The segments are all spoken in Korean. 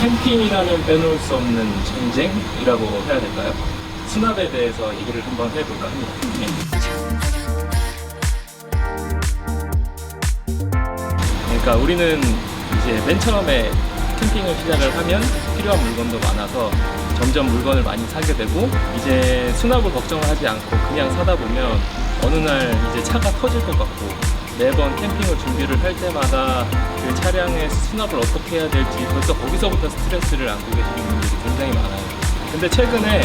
캠핑이라는 빼놓을 수 없는 전쟁이라고 해야 될까요? 수납에 대해서 얘기를 한번 해볼까 합니다. 네. 그러니까 우리는 이제 맨 처음에 캠핑을 시작을 하면 필요한 물건도 많아서 점점 물건을 많이 사게 되고 이제 수납을 걱정을 하지 않고 그냥 사다 보면 어느 날 이제 차가 터질 것 같고 매번 캠핑을 준비를 할 때마다 그 차량의 수납을 어떻게 해야 될지 벌써 거기서부터 스트레스를 안고 계시는 분들이 굉장히 많아요. 근데 최근에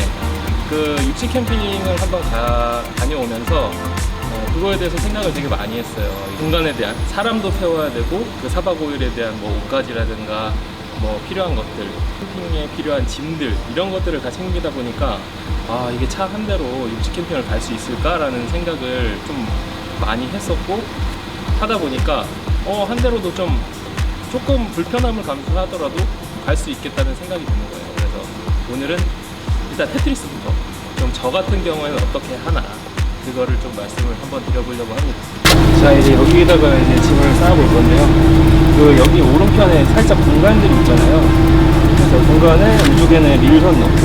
그 육지 캠핑을 한번 가, 다녀오면서 어, 그거에 대해서 생각을 되게 많이 했어요. 이 공간에 대한 사람도 태워야 되고 그 4박 5일에 대한 뭐 옷가지라든가 뭐 필요한 것들, 캠핑에 필요한 짐들 이런 것들을 다 챙기다 보니까 아 이게 차 한 대로 육지 캠핑을 갈 수 있을까라는 생각을 좀 많이 했었고 하다 보니까 어 한 대로도 좀 조금 불편함을 감수하더라도 갈 수 있겠다는 생각이 드는 거예요. 그래서 오늘은 일단 테트리스부터 좀 저 같은 경우에는 어떻게 하나 그거를 좀 말씀을 한번 드려보려고 합니다. 자 이제 여기에다가 이제 짐을 쌓아볼 건데요. 그 여기 오른편에 살짝 공간들이 있잖아요. 그래서 공간에 이쪽에는 릴선 넣고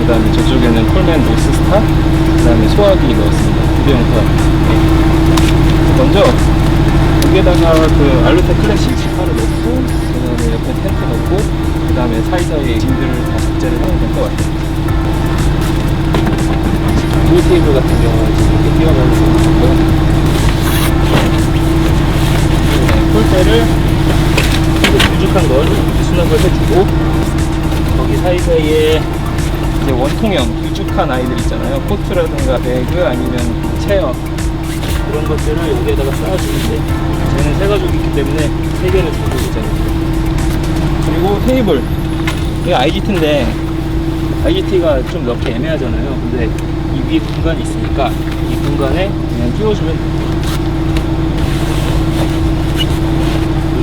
그다음에 저쪽에는 콜맨 노스스타 그다음에 소화기 넣었습니다. 구대용판. 네. 먼저 여기에다가 그 알루테 클래식 18을 넣고 그다음에 옆에 텐트 넣고 그다음에 사이사이 짐들을 다 적재를 하면 될 것 같아요. 이 테이블 같은 경우는 이렇게 띄워놓을 수 있고요. 네, 폴대를 부족한 걸 수납을 해주고 거기 사이사이에 이제 원통형 길쭉한 아이들 있잖아요. 코트라든가 배그 아니면 체어 그런 것들을 여기에다가 쌓아주는데 저희는 세 가족이기 때문에 세 개를 들고 있잖아요. 그리고 테이블 이게 IGT인데 IGT가 좀 넣기 애매하잖아요. 근데 이 위에 공간이 있으니까 이 공간에 그냥 끼워주면.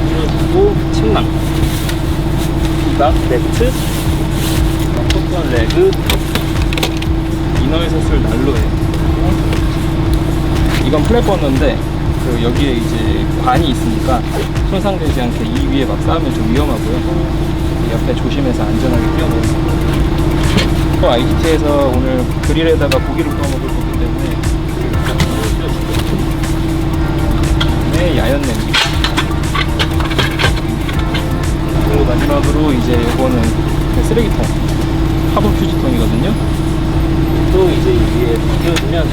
끼워주고 침낭 이박 매트 포트원 레그 이너에서 쓸 난로예요. 이건 플랫버너인데 그 여기에 이제 관이 있으니까 손상되지 않게 이 위에 막 쌓으면 좀 위험하고요. 옆에 조심해서 안전하게 끼워놓습니다. 또 IGT에서 오늘 그릴에다가 고기를 구워 먹을 거기 때문에 네 야연 냄비 그리고 마지막으로 이제 요거는 그 쓰레기통 화분 휴지통이거든요. 또 이제 이 위에 끼워주면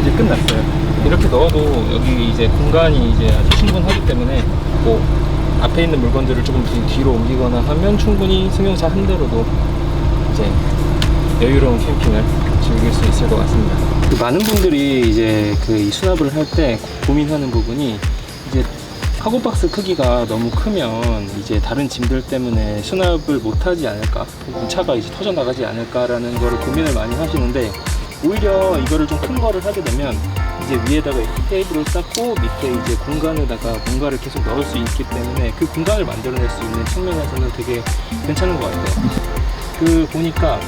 이제 끝났어요. 이렇게 넣어도 여기 이제 공간이 이제 아주 충분하기 때문에 뭐 앞에 있는 물건들을 조금 뒤- 뒤로 옮기거나 하면 충분히 승용차 한 대로도 이제 여유로운 캠핑을 즐길 수 있을 것 같습니다. 그 많은 분들이 이제 그이 수납을 할 때 고민하는 부분이 이제 카고박스 크기가 너무 크면 이제 다른 짐들 때문에 수납을 못하지 않을까 차가 이제 터져 나가지 않을까라는 거를 고민을 많이 하시는데 오히려 이거를 좀 큰 거를 하게 되면 이제 위에다가 이렇게 테이블을 쌓고 밑에 이제 공간에다가 뭔가를 계속 넣을 수 있기 때문에 그 공간을 만들어낼 수 있는 측면에서는 되게 괜찮은 것 같아요. 그 보니까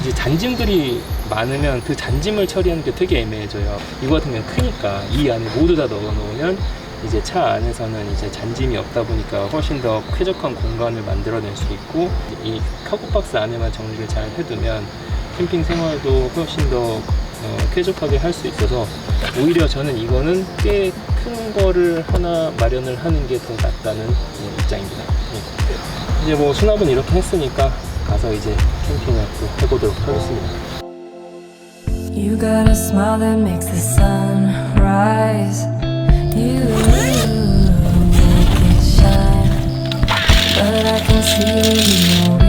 이제 잔짐들이 많으면 그 잔짐을 처리하는 게 되게 애매해져요. 이거 같은 경우는 크니까 이 안에 모두 다 넣어 놓으면 이제 차 안에서는 이제 잔짐이 없다 보니까 훨씬 더 쾌적한 공간을 만들어낼 수 있고 이 카고박스 안에만 정리를 잘 해두면 캠핑 생활도 훨씬 더 어, 쾌적하게 할 수 있어서 오히려 저는 이거는 꽤 큰 거를 하나 마련을 하는 게 더 낫다는 예, 입장입니다. 예. 이제 뭐 수납은 이렇게 했으니까 가서 이제 캠핑을 또 해보도록 하겠습니다. You got a smile that makes the sun rise. You make it shine. But I can see you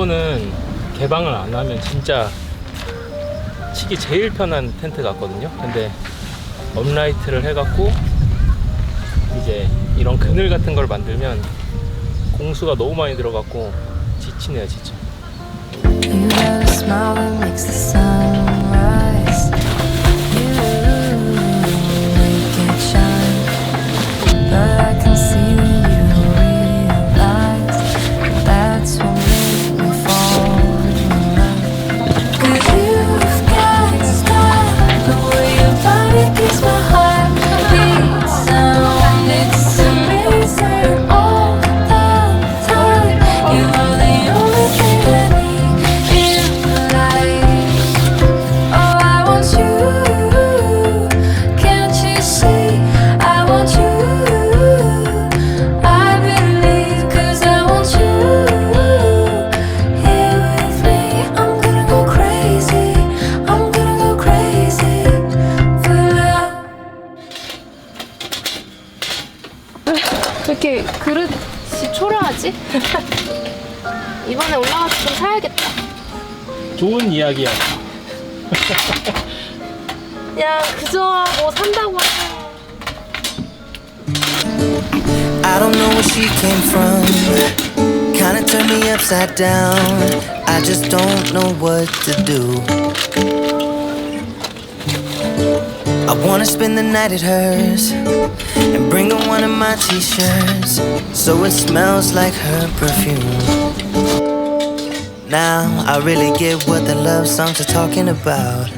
요토는 개방을 안 하면 진짜 치기 제일 편한 텐트 같거든요. 근데 업라이트를 해갖고 이제 이런 그늘 같은 걸 만들면 공수가 너무 많이 들어갖고 지치네요, 진짜. 이렇게 그릇이 초라하지? 이번에 올라가서 좀 사야겠다. 좋은 이야기야. 그냥 그저 뭐 산다고 하면 I don't know where she came from. Kinda turned me upside down. I just don't know what to do. I wanna spend the night at hers and bring her one of my t shirts so it smells like her perfume. Now I really get what the love songs are talking about.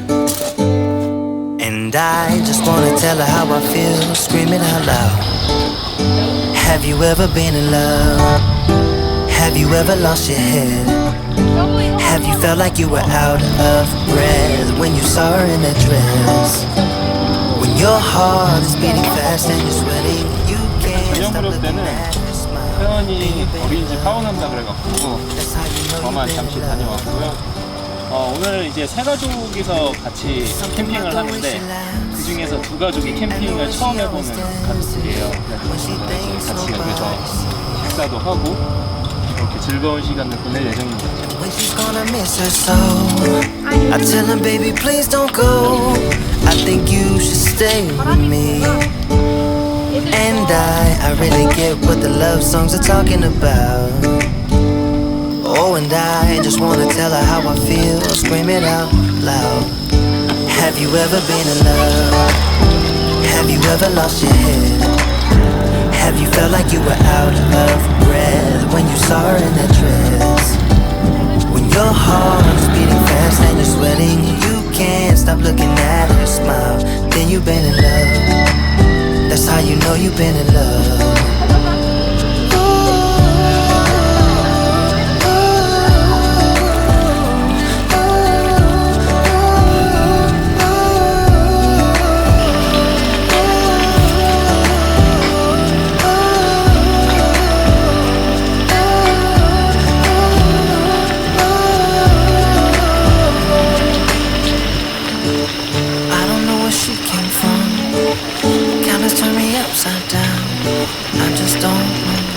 And I just wanna tell her how I feel, screaming out loud. Have you ever been in love? Have you ever lost your head? Have you felt like you were out of breath when you saw her in that dress? When your heart is beating fast and you're sweating, you can't 저녁 stop 무렵 looking 때는. 태연이 어린이집 파원한다 그래갖고 저만 잠시. 다녀왔고요. 어, 오늘 이제 세 가족이서 같이 캠핑을 하는데 그 중에서 두 가족이 캠핑을 처음 해보는 가족들이에요. 그래서 같이 여기서 식사도 하고 이렇게 즐거운 시간을 보낼 예정입니다. When she's gonna miss her so I tell her, baby, please don't go. I think you should stay with me. And I, I really get what the love songs are talking about. Oh, and I just wanna tell her how I feel, scream it out loud. Have you ever been in love? Have you ever lost your head? Have you felt like you were out of breath when you saw her in that dress? When your heart is beating fast and you're sweating, you can't stop looking at her smile. Then you've been in love. That's how you know you've been in love. Just don't know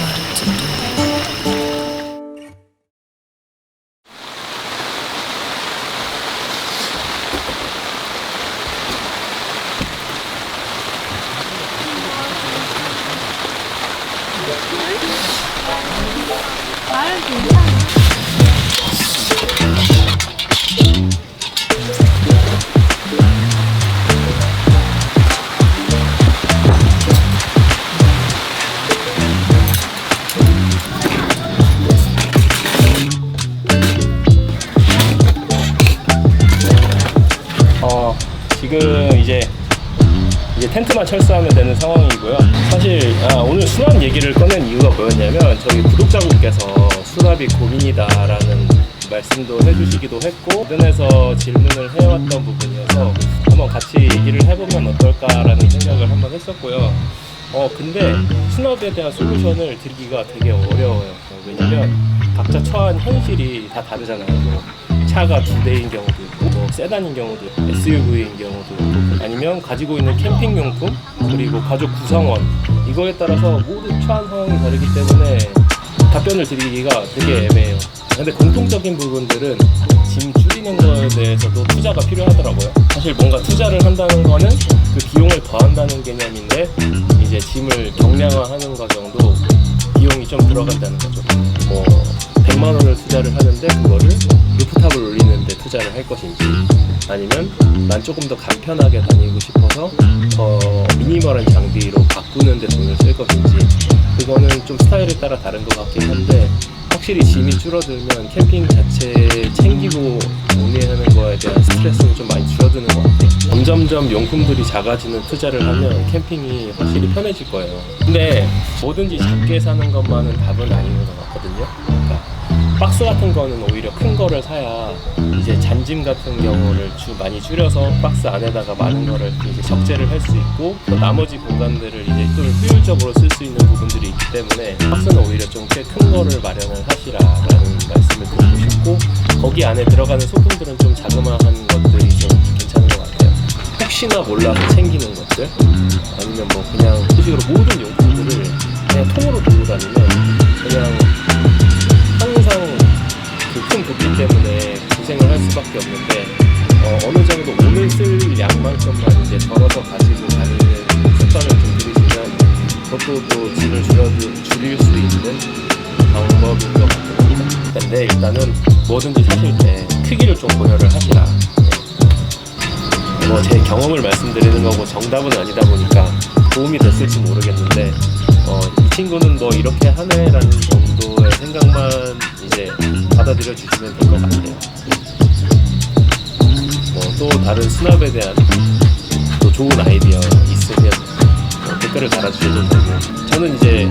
철수하면 되는 상황이고요. 사실 아, 오늘 수납 얘기를 꺼낸 이유가 뭐였냐면 저희 구독자분께서 수납이 고민이다라는 말씀도 해주시기도 했고 주변에서 질문을 해왔던 부분이어서 한번 같이 얘기를 해보면 어떨까라는 생각을 한번 했었고요. 어 근데 수납에 대한 솔루션을 드리기가 되게 어려워요. 어, 왜냐면 각자 처한 현실이 다 다르잖아요. 뭐 차가 두 대인 경우도 있고 뭐 세단인 경우도 SUV인 경우도 아니면 가지고 있는 캠핑용품 그리고 가족 구성원 이거에 따라서 모두 처한 상황이 다르기 때문에 답변을 드리기가 되게 애매해요. 근데 공통적인 부분들은 짐 줄이는 거에 대해서도 투자가 필요하더라고요. 사실 뭔가 투자를 한다는 거는 그 비용을 더한다는 개념인데 이제 짐을 경량화하는 과정도 비용이 좀 들어간다는 거죠. 뭐 100만 원을 투자를 하는데 그거를 루프탑을 올리는데 투자를 할 것인지 아니면 난 조금 더 간편하게 다니고 싶어서 더 미니멀한 장비로 바꾸는데 돈을 쓸 것인지 그거는 좀 스타일에 따라 다른 것 같긴 한데 확실히 짐이 줄어들면 캠핑 자체 챙기고 정리하는 거에 대한 스트레스는 좀 많이 줄어드는 것 같아요. 점점점 용품들이 작아지는 투자를 하면 캠핑이 확실히 편해질 거예요. 근데 뭐든지 작게 사는 것만은 답은 아닌 것 같거든요. 박스 같은 거는 오히려 큰 거를 사야 이제 잔짐 같은 경우를 주 많이 줄여서 박스 안에다가 많은 거를 이제 적재를 할 수 있고 또 나머지 공간들을 이제 좀 효율적으로 쓸 수 있는 부분들이 있기 때문에 박스는 오히려 좀 꽤 큰 거를 마련을 하시라라는 말씀을 드리고 싶고 거기 안에 들어가는 소품들은 좀 자그마한 것들이 좀 괜찮은 것 같아요. 혹시나 몰라서 챙기는 것들 아니면 뭐 그냥 식으로 모든 용품들을 그냥 통으로 들고 다니면 그냥 수밖에 없는데 어, 어느 정도 오늘 쓸 양만큼만 이제 덜어서 가지고 다니는 습관을 좀 들이시면 그것도 또 짐을 줄여주, 줄일 수 있는 방법인 것 같습니다. 근데 일단은 뭐든지 사실 때 크기를 좀 고려를 하시라. 뭐 제 경험을 말씀드리는 거고 정답은 아니다 보니까 도움이 됐을지 모르겠는데 어, 이 친구는 뭐 이렇게 하네라는 정도의 생각만 이제 받아들여 주시면 될 것 같아요. 뭐또 다른 수납에 대한 또 좋은 아이디어 있으면 어, 댓글을 달아주셔도 되고 저는 이제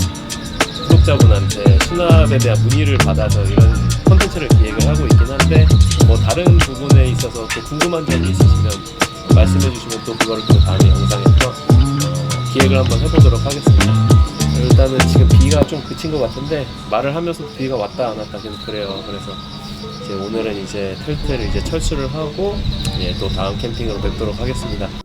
구독자분한테 수납에 대한 문의를 받아서 이런 콘텐츠를 기획을 하고 있긴 한데 뭐 다른 부분에 있어서 또 궁금한 점이 있으시면 말씀해 주시면 또 그거를 또 다음에 영상에서 어, 기획을 한번 해보도록 하겠습니다. 일단은 지금 비가 좀 그친 것 같은데 말을 하면서 비가 왔다 안 왔다 계속 그래요. 그래서 이제 오늘은 이제 텔트를 이제 철수를 하고 예, 또 다음 캠핑으로 뵙도록 하겠습니다.